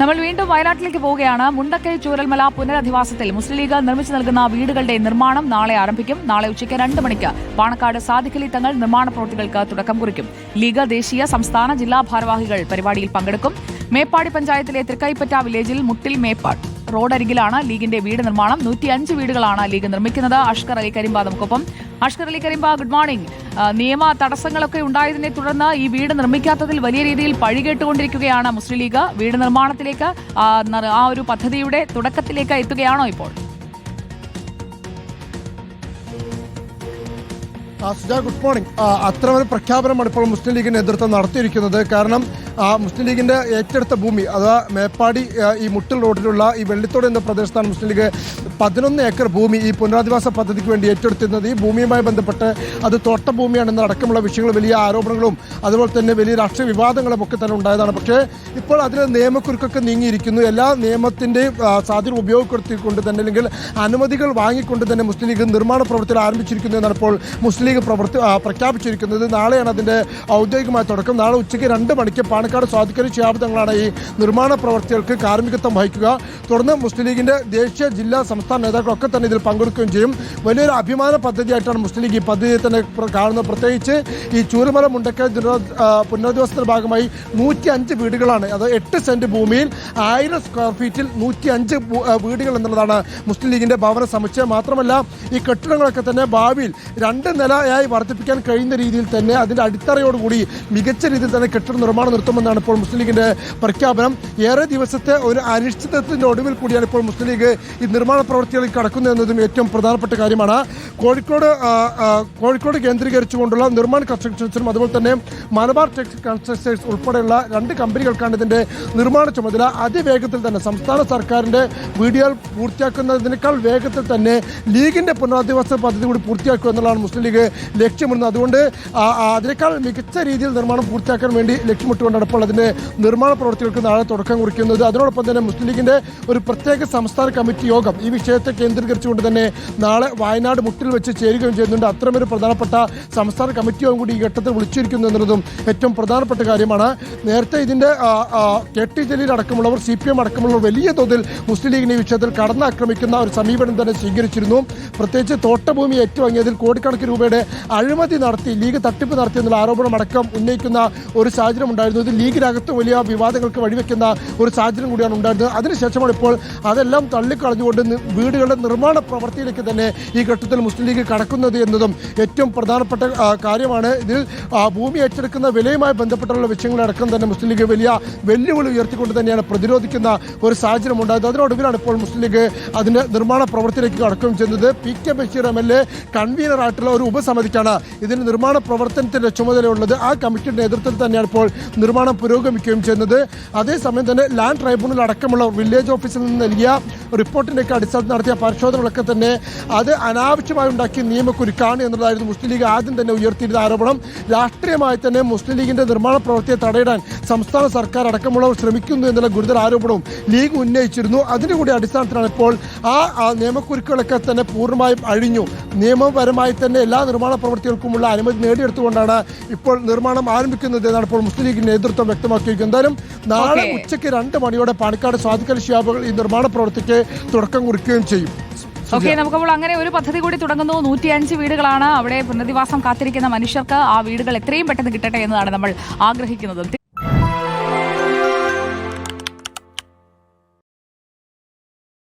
നമ്മൾ വീണ്ടും വയനാട്ടിലേക്ക് പോവുകയാണ്. മുണ്ടക്കൈ ചൂരൽമല പുനരധിവാസത്തിൽ മുസ്ലിം ലീഗ് നിർമ്മിച്ചു നൽകുന്ന വീടുകളുടെ നിർമ്മാണം നാളെ ആരംഭിക്കും. നാളെ ഉച്ചയ്ക്ക് രണ്ട് മണിക്ക് പാണക്കാട് സാദിഖലി തങ്ങൾ നിർമ്മാണ പ്രവൃത്തികൾക്ക് തുടക്കം കുറിക്കും. ലീഗ് ദേശീയ സംസ്ഥാന ജില്ലാ ഭാരവാഹികൾ പരിപാടിയിൽ പങ്കെടുക്കും. മേപ്പാടി പഞ്ചായത്തിലെ തൃക്കൈപ്പറ്റ വില്ലേജിൽ മുട്ടിൽ മേപ്പാട് റോഡരികിലാണ് ലീഗിന്റെ വീട് നിർമ്മാണം. നൂറ്റിയഞ്ച് വീടുകളാണ് ലീഗ് നിർമ്മിക്കുന്നത്. അഷ്കർ അലി കരിമ്പ നമുക്കൊപ്പം. അഷ്കർ അലി കരിമ്പ ഗുഡ് മോർണിംഗ് നിയമ തടസ്സങ്ങളൊക്കെ ഉണ്ടായതിനെ തുടർന്ന് ഈ വീട് നിർമ്മിക്കാത്തതിൽ വലിയ രീതിയിൽ പഴികേട്ടുകൊണ്ടിരിക്കുകയാണ് മുസ്ലിം ലീഗ്. വീട് നിർമ്മാണത്തിലേക്ക് ആ, ഒരു പദ്ധതിയുടെ തുടക്കത്തിലേക്ക് എത്തുകയാണോ ഇപ്പോൾ? സുജ ഗുഡ് മോർണിംഗ് അത്തരമൊരു പ്രഖ്യാപനമാണ് ഇപ്പോൾ മുസ്ലിം ലീഗ് നേതൃത്വം നടത്തിയിരിക്കുന്നത്. കാരണം മുസ്ലിം ലീഗിന്റെ ഏറ്റെടുത്ത ഭൂമി അതാ മേപ്പാടി ഈ മുട്ടിൽ റോഡിലുള്ള ഈ വെള്ളിത്തോട് എന്ന പ്രദേശത്താണ് മുസ്ലിം ലീഗ് പതിനൊന്ന് ഏക്കർ ഭൂമി ഈ പുനരധിവാസ പദ്ധതിക്ക് വേണ്ടി ഏറ്റെടുത്തിരുന്നത്. ഈ ഭൂമിയുമായി ബന്ധപ്പെട്ട് അത് തോട്ട ഭൂമിയാണെന്ന് അടക്കമുള്ള വിഷയങ്ങൾ വലിയ ആരോപണങ്ങളും അതുപോലെ തന്നെ വലിയ രാഷ്ട്രീയ വിവാദങ്ങളും ഒക്കെ തന്നെ ഉണ്ടായതാണ്. പക്ഷേ ഇപ്പോൾ അതിന് നിയമക്കുരുക്കൊക്കെ നീങ്ങിയിരിക്കുന്നു. എല്ലാ നിയമത്തിന്റെയും സാധ്യത ഉപയോഗപ്പെടുത്തിക്കൊണ്ട് തന്നെ അല്ലെങ്കിൽ അനുമതികൾ വാങ്ങിക്കൊണ്ട് തന്നെ മുസ്ലിം ലീഗ് നിർമ്മാണ പ്രവർത്തനം ആരംഭിച്ചിരിക്കുന്നു എന്നാണ് ഇപ്പോൾ മുസ്ലിം ലീഗ് പ്രവർത്തി പ്രഖ്യാപിച്ചിരിക്കുന്നത്. നാളെയാണ് അതിന്റെ ഔദ്യോഗികമായ തുടക്കം. നാളെ ഉച്ചയ്ക്ക് രണ്ട് മണിക്ക് പാണക്കാട് സ്വാധീനം തങ്ങളാണ് ഈ നിർമ്മാണ പ്രവർത്തികൾക്ക് കാർമ്മികത്വം വഹിക്കുക. തുടർന്ന് മുസ്ലിം ലീഗിന്റെ ദേശീയ ജില്ലാ സംസ്ഥാന നേതാക്കളൊക്കെ തന്നെ ഇതിൽ പങ്കെടുക്കുകയും ചെയ്യും. വലിയൊരു അഭിമാന പദ്ധതിയായിട്ടാണ് മുസ്ലിം ലീഗ് ഈ പദ്ധതിയെ തന്നെ കാണുന്നത്. പ്രത്യേകിച്ച് ഈ ചൂരമല മുണ്ടക്കൽ പുനരധിവാസത്തിന്റെ ഭാഗമായി നൂറ്റി അഞ്ച് വീടുകളാണ്. അത് എട്ട് സെന്റ് ഭൂമിയിൽ ആയിരം സ്ക്വയർ ഫീറ്റിൽ നൂറ്റി അഞ്ച് വീടുകൾ എന്നുള്ളതാണ് മുസ്ലിം ലീഗിന്റെ ഭവന സമുച്ചയം. മാത്രമല്ല ഈ കെട്ടിടങ്ങളൊക്കെ തന്നെ ഭാവിയിൽ രണ്ട് നിലയായി വർദ്ധിപ്പിക്കാൻ കഴിയുന്ന രീതിയിൽ തന്നെ അതിന്റെ അടിത്തറയോടുകൂടി മികച്ച രീതിയിൽ തന്നെ കെട്ടിട നിർമ്മാണം നിർത്തുമെന്നാണ് ഇപ്പോൾ മുസ്ലിം ലീഗിന്റെ പ്രഖ്യാപനം. ഏറെ ദിവസത്തെ ഒരു അനിശ്ചിതത്വത്തിന്റെ ഒടുവിൽ കൂടിയാണ് ഇപ്പോൾ മുസ്ലിം ലീഗ് ഈ നിർമ്മാണ പ്രവർത്തികളിൽ കടക്കുന്നത് എന്നതും ഏറ്റവും പ്രധാനപ്പെട്ട കാര്യമാണ്. കോഴിക്കോട് കോഴിക്കോട് കേന്ദ്രീകരിച്ചുകൊണ്ടുള്ള നിർമ്മാണ കൺസ്ട്രക്ഷൻസിനും അതുപോലെ തന്നെ മലബാർ ടെക്സ് കൺസ്ട്രക്ടേഴ്സ് ഉൾപ്പെടെയുള്ള രണ്ട് കമ്പനികൾക്കാണ് ഇതിന്റെ നിർമ്മാണ ചുമതല. അതിവേഗത്തിൽ തന്നെ സംസ്ഥാന സർക്കാരിന്റെ വീഡിയോകൾ പൂർത്തിയാക്കുന്നതിനേക്കാൾ വേഗത്തിൽ തന്നെ ലീഗിന്റെ പുനരധിവാസ പദ്ധതി കൂടി പൂർത്തിയാക്കുക എന്നുള്ളതാണ് മുസ്ലിം ലീഗ് ലക്ഷ്യമിടുന്നത്. അതുകൊണ്ട് അതിനേക്കാൾ മികച്ച രീതിയിൽ നിർമ്മാണം പൂർത്തിയാക്കാൻ വേണ്ടി ലക്ഷ്യമിട്ടുകൊണ്ടാണ് ഇപ്പോൾ അതിന്റെ നിർമ്മാണ പ്രവർത്തികൾക്ക് നാളെ തുടക്കം കുറിക്കുന്നത്. അതിനോടൊപ്പം തന്നെ മുസ്ലിം ലീഗിന്റെ ഒരു പ്രത്യേക സംസ്ഥാന കമ്മിറ്റി യോഗം ഈ വിഷയത്തെ കേന്ദ്രീകരിച്ചുകൊണ്ട് തന്നെ നാളെ വയനാട് മുട്ടിൽ വെച്ച് ചേരുകയും ചെയ്യുന്നുണ്ട്. അത്തരമൊരു പ്രധാനപ്പെട്ട സംസ്ഥാന കമ്മിറ്റി യോഗം കൂടി ഈ ഘട്ടത്തിൽ വിളിച്ചിരിക്കുന്നു എന്നുള്ളതും ഏറ്റവും പ്രധാനപ്പെട്ട കാര്യമാണ്. നേരത്തെ ഇതിന്റെ കെ ടി ജലീൽ അടക്കമുള്ളവർ സി പി എം അടക്കമുള്ളവർ വലിയ തോതിൽ മുസ്ലിം ലീഗിനെ ഈ വിഷയത്തിൽ കടന്നാക്രമിക്കുന്ന ഒരു സമീപനം തന്നെ സ്വീകരിച്ചിരുന്നു. പ്രത്യേകിച്ച് തോട്ടഭൂമി ഏറ്റുവാങ്ങിയതിൽ കോടിക്കണക്കിന് രൂപയുടെ അഴിമതി നടത്തി ലീഗ് തട്ടിപ്പ് നടത്തി എന്നുള്ള ആരോപണം അടക്കം ഉന്നയിക്കുന്ന ഒരു സാഹചര്യം ഉണ്ടായിരുന്നു ഇത് ലീഗിനകത്ത് വലിയ വിവാദങ്ങൾക്ക് വഴിവെക്കുന്ന ഒരു സാഹചര്യം കൂടിയാണ് ഉണ്ടായിരുന്നത്. അതിനുശേഷമാണ് ഇപ്പോൾ അതെല്ലാം തള്ളിക്കളഞ്ഞുകൊണ്ട് വീടുകളുടെ നിർമ്മാണ പ്രവൃത്തിയിലേക്ക് തന്നെ ഈ ഘട്ടത്തിൽ മുസ്ലിം ലീഗ് കടക്കുന്നത് എന്നതും ഏറ്റവും പ്രധാനപ്പെട്ട കാര്യമാണ്. ഇതിൽ ഭൂമി ഏറ്റെടുക്കുന്ന വിലയുമായി ബന്ധപ്പെട്ടുള്ള വിഷയങ്ങളടക്കം തന്നെ മുസ്ലിം ലീഗ് വലിയ വെല്ലുവിളി ഉയർത്തിക്കൊണ്ട് തന്നെയാണ് പ്രതിരോധിക്കുന്ന ഒരു സാഹചര്യം ഉണ്ടായത്. അതിനൊടുവിലാണ് ഇപ്പോൾ മുസ്ലിം ലീഗ് അതിന്റെ നിർമ്മാണ പ്രവൃത്തിയിലേക്ക് കടക്കുകയും ചെയ്യുന്നത്. P K Basheer M L A കൺവീനറായിട്ടുള്ള ഒരു ഉപസമിതിക്കാണ് ഇതിന്റെ നിർമ്മാണ പ്രവർത്തനത്തിന്റെ ചുമതലയുള്ളത്. ആ കമ്മിറ്റിയുടെ നേതൃത്വത്തിൽ തന്നെയാണ് ഇപ്പോൾ നിർമ്മാണം പുരോഗമിക്കുകയും ചെയ്യുന്നത്. അതേസമയം തന്നെ ലാൻഡ് ട്രൈബ്യൂണൽ അടക്കമുള്ള വില്ലേജ് ഓഫീസിൽ നിന്ന് നൽകിയ റിപ്പോർട്ടിന്റെയൊക്കെ അടിസ്ഥാനത്തിൽ നടത്തിയ പരിശോധനകളൊക്കെ തന്നെ അത് അനാവശ്യമായി ഉണ്ടാക്കിയ നിയമക്കുരുക്കാണ് എന്നുള്ളതായിരുന്നു മുസ്ലിം ലീഗ് ആദ്യം തന്നെ ഉയർത്തിയിരുന്ന ആരോപണം. രാഷ്ട്രീയമായി തന്നെ മുസ്ലിം ലീഗിന്റെ നിർമ്മാണ പ്രവൃത്തിയെ തടയിടാൻ സംസ്ഥാന സർക്കാർ അടക്കമുള്ളവർ ശ്രമിക്കുന്നു എന്നുള്ള ഗുരുതര ആരോപണവും ലീഗ് ഉന്നയിച്ചിരുന്നു. അതിന്റെ കൂടി അടിസ്ഥാനത്തിലാണ് ഇപ്പോൾ ആ നിയമക്കുരുക്കുകളൊക്കെ തന്നെ പൂർണമായും അഴിഞ്ഞു. നിയമപരമായി തന്നെ എല്ലാ നിർമ്മാണ പ്രവൃത്തികൾക്കുമുള്ള അനുമതി നേടിയെടുത്തുകൊണ്ടാണ് ഇപ്പോൾ നിർമ്മാണം ആരംഭിക്കുന്നത് എന്നാണ് ഇപ്പോൾ മുസ്ലിം ലീഗ് നേതൃത്വം വ്യക്തമാക്കിയിരിക്കുന്നത്. എന്തായാലും നാളെ ഉച്ചയ്ക്ക് രണ്ട് മണിയോടെ പാണക്കാട് സ്വാധികൽ ശിഹാബുകൾ ഈ നിർമ്മാണ പ്രവൃത്തിക്ക് തുടക്കം കുറിക്കുകയും ചെയ്യും. ഓക്കെ നമുക്കപ്പോൾ അങ്ങനെ ഒരു പദ്ധതി കൂടി തുടങ്ങുന്നു. നൂറ്റിയഞ്ച് വീടുകളാണ് അവിടെ പുനരധിവാസം കാത്തിരിക്കുന്ന മനുഷ്യർക്ക് ആ വീടുകൾ എത്രയും പെട്ടെന്ന് കിട്ടട്ടെ എന്നതാണ് നമ്മൾ ആഗ്രഹിക്കുന്നത്.